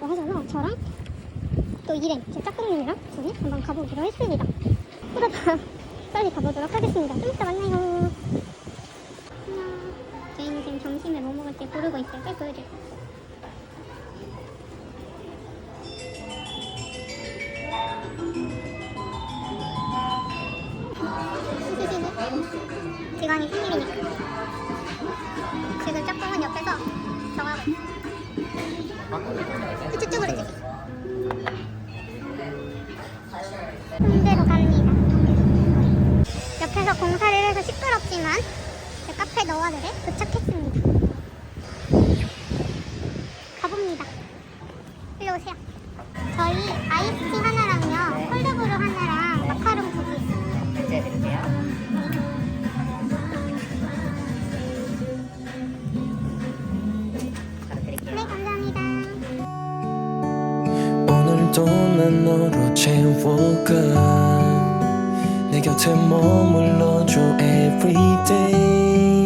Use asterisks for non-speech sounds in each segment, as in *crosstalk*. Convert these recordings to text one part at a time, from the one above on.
피곤하시다고 하셔서 저랑 또 일행 제 짝꿍님이랑 둘이 한번 가보기로 했습니다. 그러다 *laughs* 빨리 가보도록 하겠습니다. 좀 이따 만나요. 안녕. 저희는 지금 점심에 뭐 먹을지 고르고. 빨리 보여줘요. 수수 저쪽으로 저기. 홍대로 갑니다. 옆에서 공사를 해서 시끄럽지만 제 카페 너와들에 도착했습니다. 가봅니다. 일로 오세요. 저희 아이스티 하나 오늘도 난 너로 채워가 내 곁에 머물러줘 everyday. 거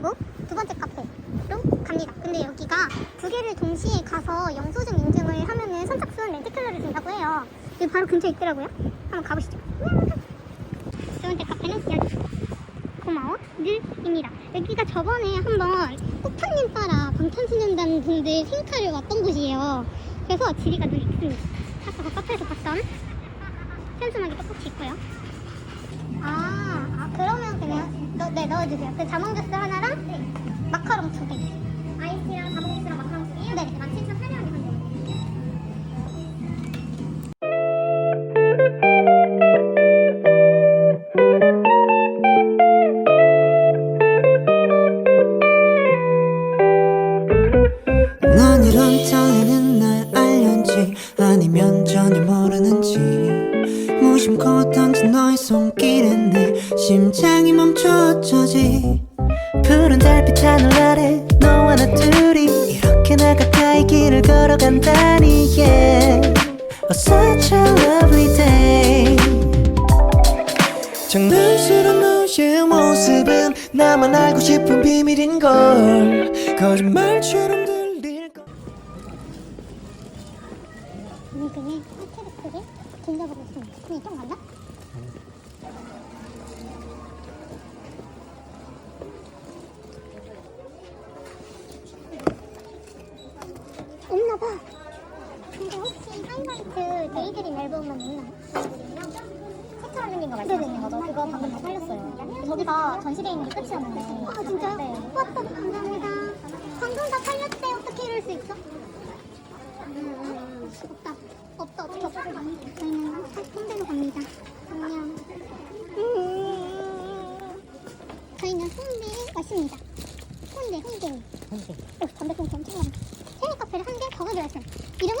그리고 두 번째 카페로 갑니다. 근데 여기가 두 개를 동시에 가서 영수증 인증을 하면은 선착순 렌트클러를 준다고 해요. 여기 바로 근처에 있더라고요. 한번 가보시죠. 두 번째 카페는 여기. 고마워. 늘입니다. 여기가 저번에 한번 꽃향님 따라 방탄소년단 분들 생카를 왔던 곳이에요. 그래서 지리가 늘 있습니다. 아까 그 카페에서 봤던 샘순하게 떡볶이 있고요. 아, 아 그러면 그냥 너, 네 넣어주세요. 그 자몽 주스 하나랑 마카롱 두 개. 걸어간다니 yeah. Oh such a lovely day. 장난스러운 너의 모습은 나만 알고 싶은 비밀인걸. 거짓말처럼 들릴걸 은근히 하트리크를 들려보고 있습니다. 근데 이쪽 맞 하이라이트 데이드림 앨범은 있나요? 세차 올리는 거 말씀하시는 거죠? 그거 방금 다 팔렸어요. 저기가 전시돼 있는 게 끝이었는데. 아 진짜요? 네. 왔다 감사합니다. 방금 다 팔렸대 어떻게 이럴 수 있어? 음, 없다 없다 어떻게 없어? 저희는 홍대로 갑니다. 안녕. 음, 저희는 홍대에 왔습니다. 홍대 홍대. 홍대 오 담배 꽁초 엄청 많아. 생일 카페를 한 개 더 가기로 했어요. 이름은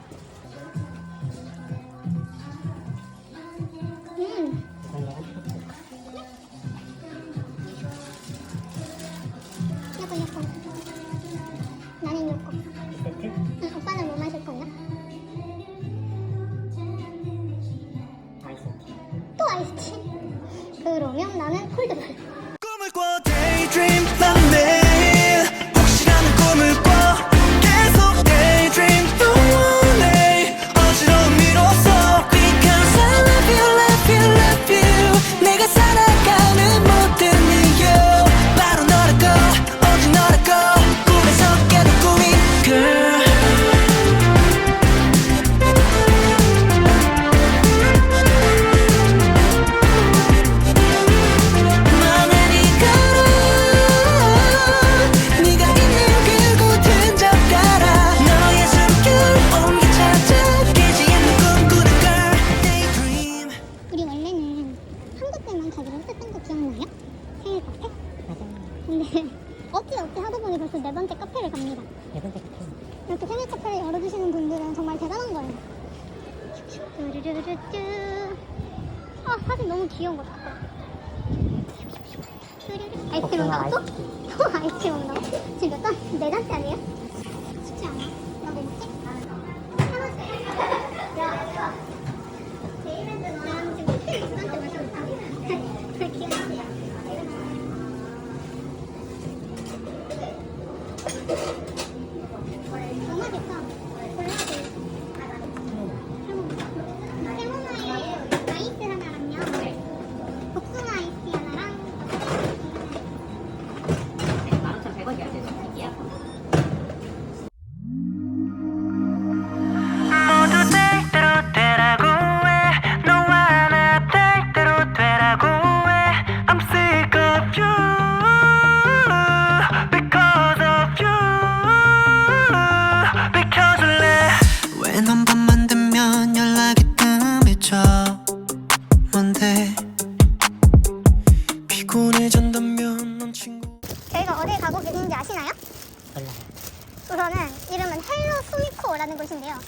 뚜루루루뚜. 아 사진 너무 귀여운 것 같다. 아이스크림 온다고? 아이스크림. 또 아이스크림 온다고? 지금 몇 단? 네 잔째 아니에요? 곳인데요.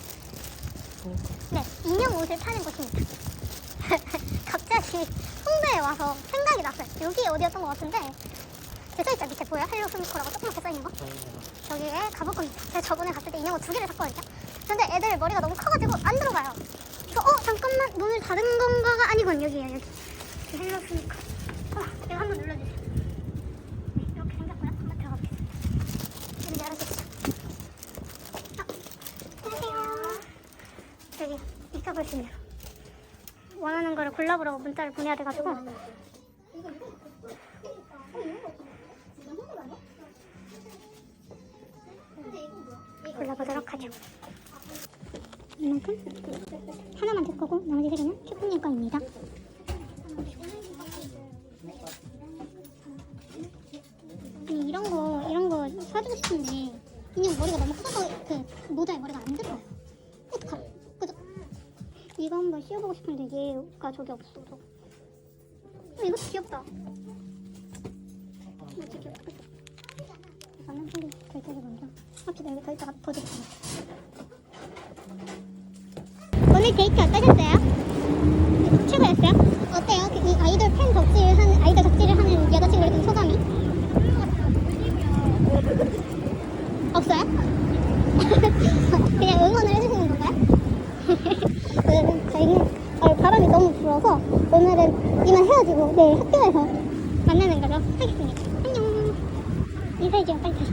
네, 인형 옷을 파는 곳입니다. *laughs* 갑자기 홍대에 와서 생각이 났어요. 여기 어디였던 것 같은데 제 써있죠 밑에 보여요? 헬로 수미코라고 조그맣게 써있는 거? 저기에 가볼 겁니다. 제가 저번에 갔을 때 인형 옷두 개를 샀거든요. 근데 애들 머리가 너무 커가지고 안 들어가요. 그래서 어 잠깐만 문을 닫은 건가가 아니군 여기에요 여기. 헬로 수미코. 어, 이거 한번 눌러주세요. 네, 이렇게 생겼고요. 한번 들어가 보겠습니다. 문을 열어주시죠. 어, 안녕하세요. 저기 있어보시면 원하는 거를 골라보라고 문자를 보내야 돼가지고 골라보도록 하죠. 이만큼 하나만 제 거고 나머지 세 개는 큐프님 거입니다. 아니 이런 거 이런 거 사주고 싶은데 인형 머리가 너무 커서 그 모자에 머리가 안 들어요. 어떡하죠? 그죠? 이거 한번 씌워보고 싶은데 얘가 저기 없어서. 어, 이것도 귀엽다. 이것도 귀엽다. 이거는 한개 결제를 먼저. 합시다 여기 더 있다가 더 줄게요. 오늘 데이트 어떠셨어요? 최고였어요? 어때요? 그 이 아이돌 팬 덕질을 하는 아이돌 덕질을 하는 여자친구에 대한 소감이? 없어요? *laughs* 그냥 응원을 해주시는 건가요? *laughs* 오늘은 저희는 어, 바람이 너무 불어서 오늘은 이만 헤어지고 내일 학교에서 만나는 걸로 하겠습니다. 안녕. 인사해줘요, 빨리 다시.